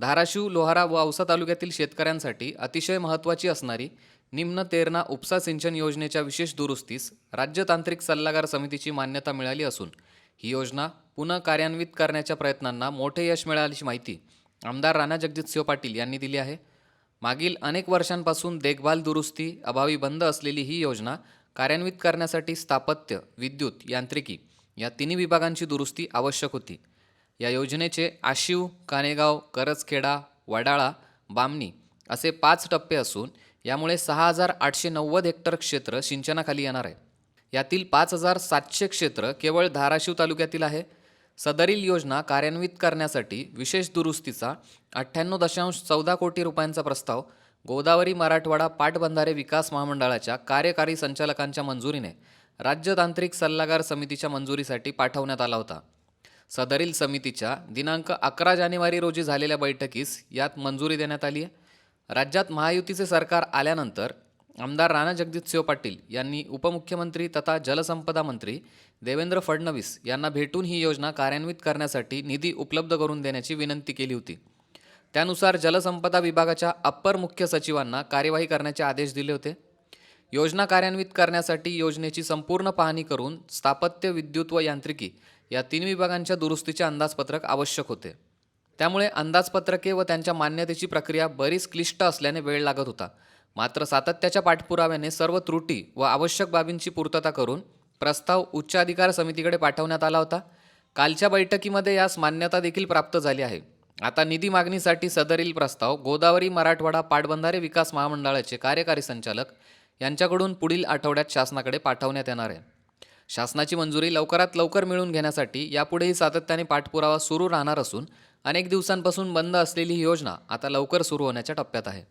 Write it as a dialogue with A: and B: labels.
A: धाराशिव लोहारा व औसा तालुक्यातील शेतकऱ्यांसाठी अतिशय महत्त्वाची असणारी निम्न तेरणा उपसा सिंचन योजनेच्या विशेष दुरुस्तीस राज्य तांत्रिक सल्लागार समितीची मान्यता मिळाली असून ही योजना पुन्हा कार्यान्वित करण्याच्या प्रयत्नांना मोठे यश मिळाल्याची माहिती आमदार राणा जगजितसिंह पाटील यांनी दिली आहे. मागील अनेक वर्षांपासून देखभाल दुरुस्ती अभावी बंद असलेली ही योजना कार्यान्वित करण्यासाठी स्थापत्य विद्युत यांत्रिकी या तिन्ही विभागांची दुरुस्ती आवश्यक होती. या योजनेचे आशिव कानेगाव करजखेडा वडाळा बामणी असे पाच टप्पे असून यामुळे सहा हजार आठशे नव्वद हेक्टर क्षेत्र सिंचनाखाली येणार आहे. यातील पाच हजार सातशे क्षेत्र केवळ धाराशिव तालुक्यातील आहे. सदरील योजना कार्यान्वित करण्यासाठी विशेष दुरुस्तीचा अठ्ठ्याण्णव दशांश चौदा कोटी रुपयांचा प्रस्ताव गोदावरी मराठवाडा पाटबंधारे विकास महामंडळाच्या कार्यकारी संचालकांच्या मंजुरीने राज्य तांत्रिक सल्लागार समितीच्या मंजुरीसाठी पाठवण्यात आला होता. सदरील समितीच्या दिनांक अकरा जानेवारी रोजी झालेल्या बैठकीस यात मंजुरी देण्यात आली आहे. राज्यात महायुतीचे सरकार आल्यानंतर आमदार राणा जगजितसिंह पाटील यांनी उपमुख्यमंत्री तथा जलसंपदा मंत्री देवेंद्र फडणवीस यांना भेटून ही योजना कार्यान्वित करण्यासाठी निधी उपलब्ध करून देण्याची विनंती केली होती. त्यानुसार जलसंपदा विभागाच्या अप्पर मुख्य सचिवांना कार्यवाही करण्याचे आदेश दिले होते. योजना कार्यान्वित करण्यासाठी योजनेची संपूर्ण पाहणी करून स्थापत्य विद्युत व यांत्रिकी या तीन विभागांच्या दुरुस्तीचे अंदाजपत्रक आवश्यक होते. त्यामुळे अंदाजपत्रके व त्यांच्या मान्यतेची प्रक्रिया बरीच क्लिष्ट असल्याने वेळ लागत होता. मात्र सातत्याच्या पाठपुराव्याने सर्व त्रुटी व आवश्यक बाबींची पूर्तता करून प्रस्ताव उच्च अधिकार समितीकडे पाठवण्यात आला होता. कालच्या बैठकीमध्ये यास मान्यता देखील प्राप्त झाली आहे. आता निधी मागणीसाठी सदरील प्रस्ताव गोदावरी मराठवाडा पाटबंधारे विकास महामंडळाचे कार्यकारी संचालक यांच्याकडून पुढील आठवड्यात शासनाकडे पाठवण्यात येणार आहे. शासनाची मंजुरी लवकरात लवकर मिळवून घेण्यासाठी यापुढेही सातत्याने पाठपुरावा सुरू राहणार असून अनेक दिवसांपासून बंद असलेली ही योजना आता लवकर सुरू होण्याच्या टप्प्यात आहे.